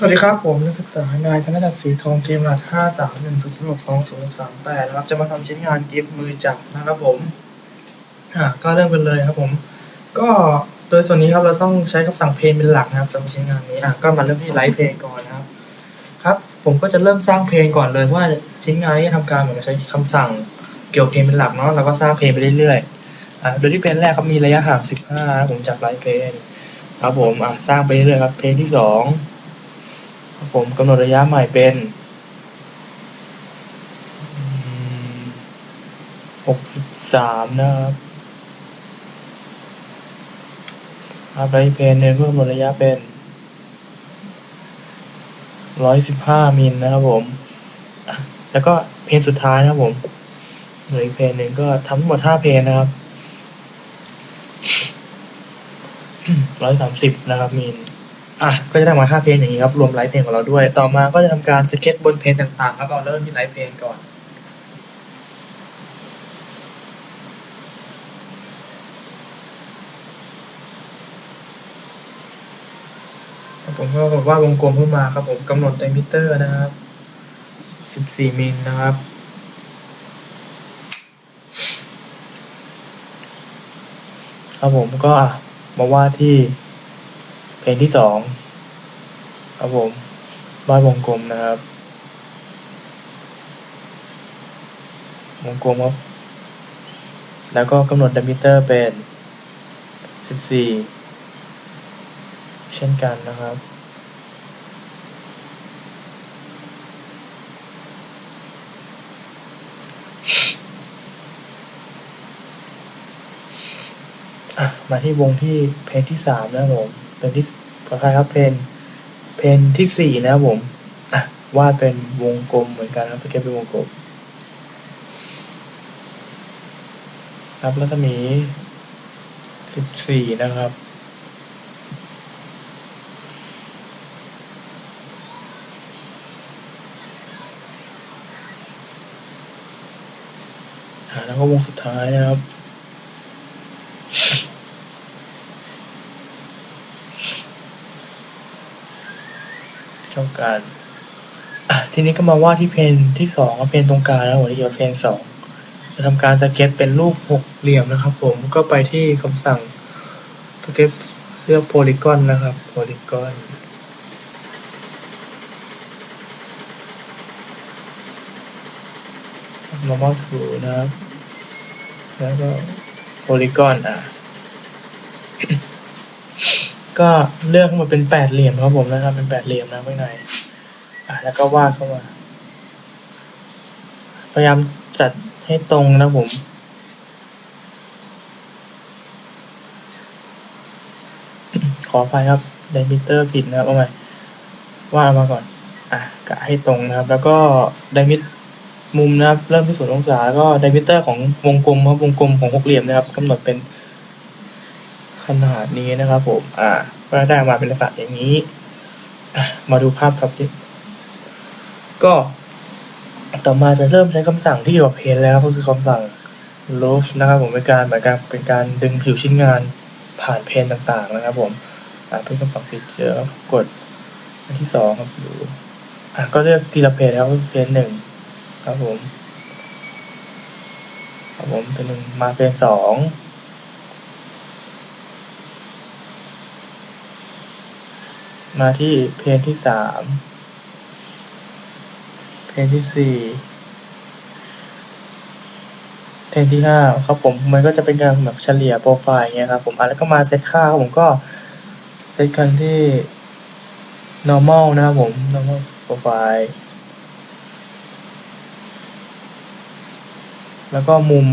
สวัสดีครับ ผมนักศึกษานายธนดัชศรีทองเกมรหัสห้าสามหนึ่งศูนย์หกสองศูนย์สามแปดนะครับ จะมาทำชิ้นงานกิฟต์มือจับนะครับผมอ่าก็เริ่มกันเลยครับผม ก็โดยส่วนนี้ครับเราต้องใช้คำสั่งเพลงเป็นหลักนะครับสำหรับชิ้นงานนี้อะก็มาเริ่มที่ไลฟ์เพลงก่อนนะครับ ครับ ผมก็จะเริ่มสร้างเพลงก่อนเลยเพราะว่าชิ้นงานนี้ทำการเหมือนกับใช้คำสั่งเกี่ยวกับเพลงเป็นหลักเนาะเราก็สร้างเพลงไปเรื่อยๆอ่าโดยที่เพลงแรกครับมีระยะห่างสิบห้าผมจากไลฟ์เพลงครับผมอะสร้างไปเรื่อยๆครับเพลงที่สอง ผมกำหนดระยะใหม่เป็นหกสิบสามนะครับอัพไลท์เพนหนึ่งเพิ่มกำหนดระยะเป็นร้อยสิบห้ามิลนะครับผม แล้วก็เพนสุดท้ายนะครับผมหลืออีกเพนหนึ่งก็ทำทั้งหมดห้าเพนนะครับร้อยสามสิบนะครับมิล อะก็จะได้มา5เพลงอย่างนี้ครับ รวมไลฟ์เพลงของเราด้วย ต่อมาก็จะทำการสเก็ตบนเพลงต่างๆ ครับเอาเริ่มที่ไลฟ์เพลงก่อน ผมก็บอกว่าวงกลมขึ้นมาครับผมกำหนดไดมิเตอร์นะครับ 14 มิลนะครับครับผมก็มาวาดที่ ลงที่สองครับผมวาดวงกลมนะครับ วงกลมครับ แล้วก็กำหนดดิมิเตอร์เป็น 14 เช่นกันนะครับมาที่วงที่เพลงที่สามนะครับผม เพลงที่ขออภัยครับเพลงเพลงที่สี่นะครับผมอะวาดเป็นวงกลมเหมือนกันนะครับสเก็ตเป็นวงกลมรับรัศมีสิบสี่นะครับแล้วก็วงสุดท้ายนะครับ เท่ากันอะทีนี้ก็มาว่าที่เพนที่สองกับเพนตรงกลางแล้วหัวที่เกี่ยวกับเพนสองจะทำการสเก็ตเป็นรูปหกเหลี่ยมนะครับ ผมก็ไปที่คำสั่งสเก็ตเลือกโพลีกอนนะครับโพลีกอนนอร์มอลทูนะครับ แล้วก็โพลีกอนอะ ก็เลือกมาเป็นแปดเหลี่ยมครับผมนะครับ เป็นแปดเหลี่ยมนะข้างในอะแล้วก็วาดเข้ามาพยายามจัดให้ตรงนะผมขออภัยครับไดมิเตอร์ผิดนะครับเอาใหม่วาดมาก่อน อะกะให้ตรงนะครับ แล้วก็ไดมิตมุมนะครับ เริ่มที่ศูนย์องศาแล้วก็ไดมิเตอร์ของวงกลมครับวงกลมของหกเหลี่ยมนะครับกำหนดเป็น ขนาดนี้นะครับผม อ่า ก็ได้มาเป็นลักษณะอย่างนี้ มาดูภาพครับที่ก็ต่อมาจะเริ่มใช้คำสั่งที่อยู่กับเพนแล้วก็คือคำสั่ง love นะครับผมเป็นการเหมือนกันเป็นการดึงผิวชิ้นงานผ่านเพนต่างๆนะครับผมอ่าเป็นคำสั่ง feature กดอันที่สองครับดูอะก็เลือกทีละเพนแล้วก็เพนหนึ่งครับผมครับผมเป็นหนึ่งมาเพนสอง มาที่เพลงที่สามเพลงที่สี่เพลงที่ห้าครับผมมันก็จะเป็นการแบบเฉลี่ยโปรไฟล์อย่างเงี้ยครับผมอะแล้วก็มาเซตค่าครับผมก็เซตกันที่ normal นะครับผม normal profile แล้วก็มุม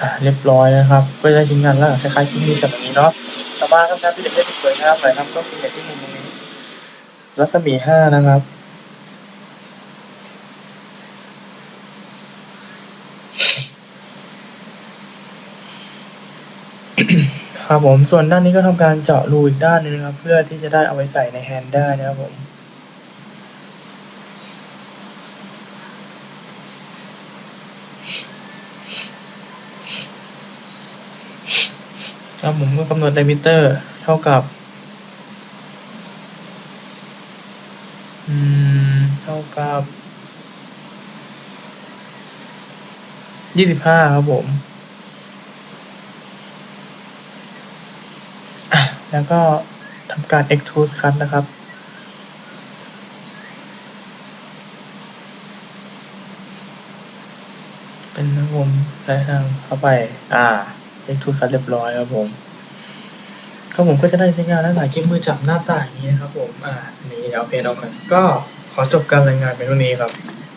อะเรียบร้อยนะครับก็ได้ชิ้นงานแล้วคล้ายๆชิ้นนี้จากแบบนี้เนาะต่อมาทำการที่เด็กได้สวยงามหน่อยครับก็คือเด็กที่มุมตรงนี้รัศมีห้านะครับครับผมส่วนด้านนี้ก็ทำการเจาะรูอีกด้านหนึงนะครับ เพื่อที่จะได้เอาไว้ใส่ในแฮนด์ได้นะครับผม ครับผมก็กำหนด diameter เท่ากับอืมเท่ากับยี่สิบห้าครับผม แล้วก็ทำการ extrude cut นะครับเป็นนะครับผมใช้ทางเข้าไป อ่า เอ็กทูคัดเรียบร้อยครับผมครับผมก็จะได้ใช้งานลักษณะคลิปมือจับหน้าตาอย่างนี้นะครับผม อ่า นี่เดี๋ยวเอาเพนออกก่อนก็ขอจบการรายงานเป็นเท่านี้ครับ